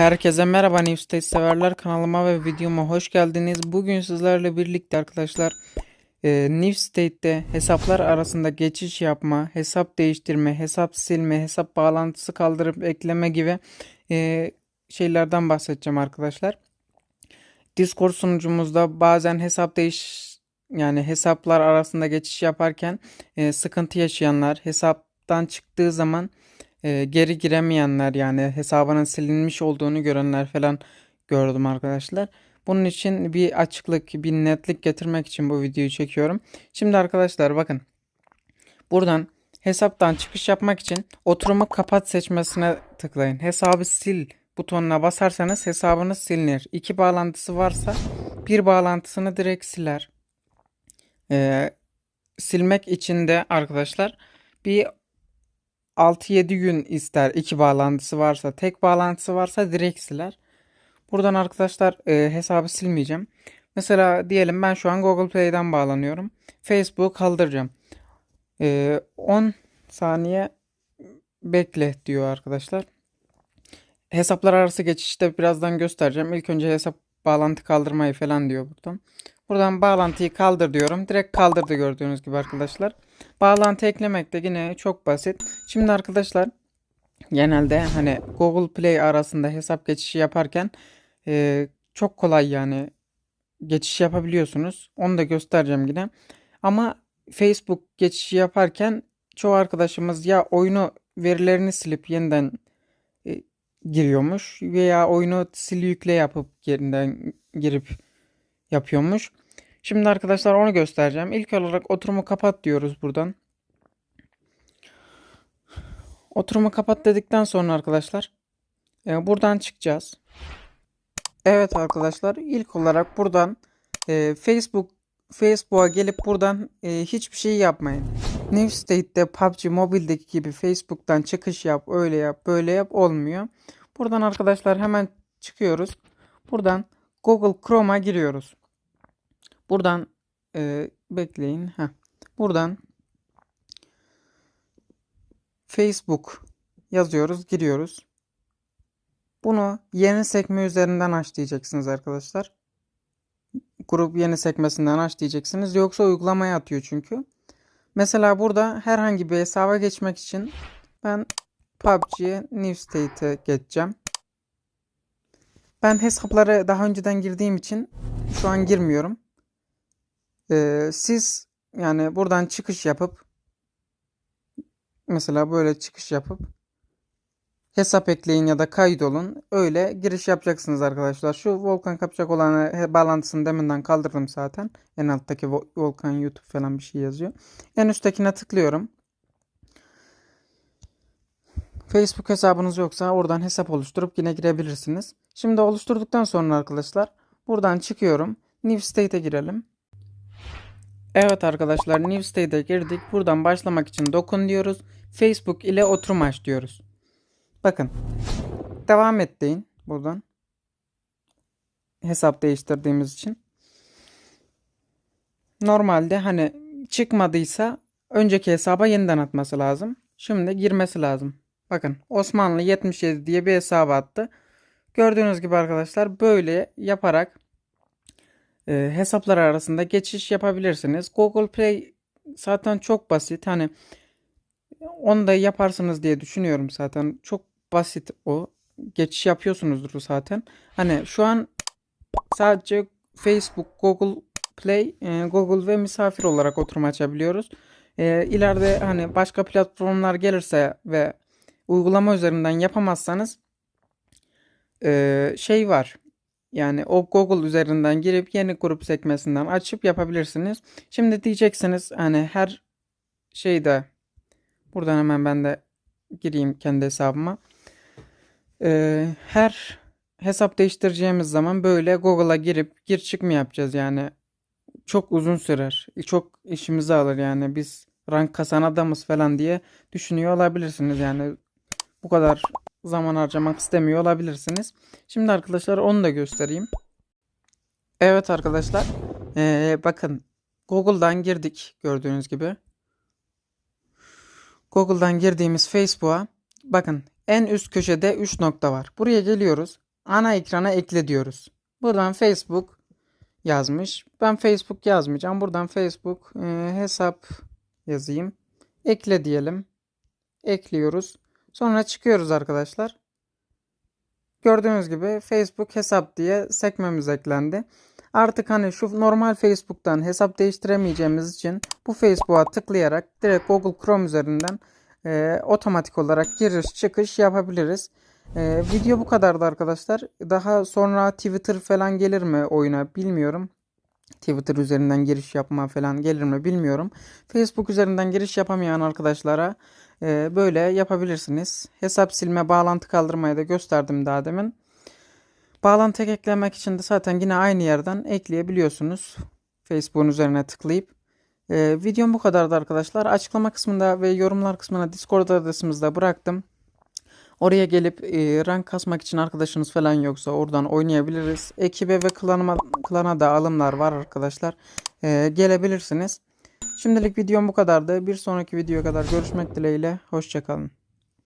Herkese merhaba Newstate severler kanalıma ve videoma hoş geldiniz. Bugün sizlerle birlikte arkadaşlar e, Newstate'de hesaplar arasında geçiş yapma, hesap değiştirme, hesap silme, hesap bağlantısı kaldırıp ekleme gibi e, şeylerden bahsedeceğim arkadaşlar. Discord sunucumuzda bazen hesap değiş yani hesaplar arasında geçiş yaparken e, sıkıntı yaşayanlar hesaptan çıktığı zaman e, geri giremeyenler yani hesabının silinmiş olduğunu görenler falan gördüm arkadaşlar. Bunun için bir açıklık, bir netlik getirmek için bu videoyu çekiyorum. Şimdi arkadaşlar bakın. Buradan hesaptan çıkış yapmak için oturumu kapat seçmesine tıklayın. Hesabı sil butonuna basarsanız hesabınız silinir. İki bağlantısı varsa bir bağlantısını direkt siler. Ee, silmek için de arkadaşlar bir 6-7 gün ister iki bağlantısı varsa. Tek bağlantısı varsa direkt siler. Buradan arkadaşlar e, hesabı silmeyeceğim. Mesela diyelim ben şu an Google Play'den bağlanıyorum. Facebook'u kaldıracağım. E, 10 saniye bekle diyor arkadaşlar. Hesaplar arası geçişte birazdan göstereceğim. İlk önce hesap bağlantı kaldırmayı falan diyor buradan. Buradan bağlantıyı kaldır diyorum. Direkt kaldırdı gördüğünüz gibi arkadaşlar. Bağlantı eklemek de yine çok basit. Şimdi arkadaşlar genelde hani Google Play arasında hesap geçişi yaparken e, çok kolay yani geçiş yapabiliyorsunuz. Onu da göstereceğim yine. Ama Facebook geçişi yaparken çoğu arkadaşımız ya oyunu verilerini silip yeniden e, giriyormuş veya oyunu sil yükle yapıp yeniden girip yapıyormuş. Şimdi arkadaşlar onu göstereceğim. İlk olarak oturumu kapat diyoruz buradan. Oturumu kapat dedikten sonra arkadaşlar e, buradan çıkacağız. Evet arkadaşlar ilk olarak buradan e, Facebook Facebook'a gelip buradan e, hiçbir şey yapmayın. New State'de PUBG Mobile'deki gibi Facebook'tan çıkış yap, öyle yap, böyle yap olmuyor. Buradan arkadaşlar hemen çıkıyoruz. Buradan Google Chrome'a giriyoruz. Buradan e, bekleyin. Heh. Buradan Facebook yazıyoruz, giriyoruz. Bunu yeni sekme üzerinden aç diyeceksiniz arkadaşlar. Grup yeni sekmesinden aç diyeceksiniz. Yoksa uygulamaya atıyor çünkü. Mesela burada herhangi bir hesaba geçmek için ben PUBG New State'e geçeceğim. Ben hesapları daha önceden girdiğim için şu an girmiyorum. Siz yani buradan çıkış yapıp mesela böyle çıkış yapıp hesap ekleyin ya da kaydolun. Öyle giriş yapacaksınız arkadaşlar. Şu Volkan kapacak olan bağlantısını deminden kaldırdım zaten. En alttaki Volkan YouTube falan bir şey yazıyor. En üsttekine tıklıyorum. Facebook hesabınız yoksa oradan hesap oluşturup yine girebilirsiniz. Şimdi oluşturduktan sonra arkadaşlar buradan çıkıyorum. New State'e girelim. Evet arkadaşlar New State'e girdik. Buradan başlamak için dokun diyoruz. Facebook ile oturum aç diyoruz. Bakın. Devam et deyin buradan. Hesap değiştirdiğimiz için. Normalde hani çıkmadıysa önceki hesaba yeniden atması lazım. Şimdi girmesi lazım. Bakın Osmanlı 77 diye bir hesaba attı. Gördüğünüz gibi arkadaşlar böyle yaparak e, hesaplar arasında geçiş yapabilirsiniz. Google Play zaten çok basit. Hani onu da yaparsınız diye düşünüyorum zaten. Çok basit o. Geçiş yapıyorsunuzdur zaten. Hani şu an sadece Facebook, Google Play, e, Google ve misafir olarak oturum açabiliyoruz. E, ileride hani başka platformlar gelirse ve uygulama üzerinden yapamazsanız e, şey var. Yani o Google üzerinden girip yeni grup sekmesinden açıp yapabilirsiniz. Şimdi diyeceksiniz hani her şeyde buradan hemen ben de gireyim kendi hesabıma. Ee, her hesap değiştireceğimiz zaman böyle Google'a girip gir çık mı yapacağız yani. Çok uzun sürer. Çok işimizi alır yani biz rank kasan adamız falan diye düşünüyor olabilirsiniz yani. Bu kadar zaman harcamak istemiyor olabilirsiniz. Şimdi arkadaşlar onu da göstereyim. Evet arkadaşlar. Ee, bakın Google'dan girdik gördüğünüz gibi. Google'dan girdiğimiz Facebook'a bakın en üst köşede 3 nokta var. Buraya geliyoruz. ana ekrana ekle diyoruz. Buradan Facebook yazmış. Ben Facebook yazmayacağım. Buradan Facebook e, hesap yazayım. Ekle diyelim. Ekliyoruz. Sonra çıkıyoruz arkadaşlar. Gördüğünüz gibi Facebook hesap diye sekmemiz eklendi. Artık hani şu normal Facebook'tan hesap değiştiremeyeceğimiz için bu Facebook'a tıklayarak direkt Google Chrome üzerinden e, otomatik olarak giriş çıkış yapabiliriz. E, video bu kadardı arkadaşlar. Daha sonra Twitter falan gelir mi oyuna bilmiyorum. Twitter üzerinden giriş yapma falan gelir mi bilmiyorum. Facebook üzerinden giriş yapamayan arkadaşlara e, böyle yapabilirsiniz. Hesap silme, bağlantı kaldırmayı da gösterdim daha demin. Bağlantı eklemek için de zaten yine aynı yerden ekleyebiliyorsunuz. Facebook'un üzerine tıklayıp. E, videom bu kadardı arkadaşlar. Açıklama kısmında ve yorumlar kısmına Discord adresimizi de bıraktım. Oraya gelip e, rank kasmak için arkadaşınız falan yoksa oradan oynayabiliriz. Ekibe ve klanıma, klana da alımlar var arkadaşlar. E, gelebilirsiniz. Şimdilik videom bu kadardı. Bir sonraki videoya kadar görüşmek dileğiyle. Hoşçakalın.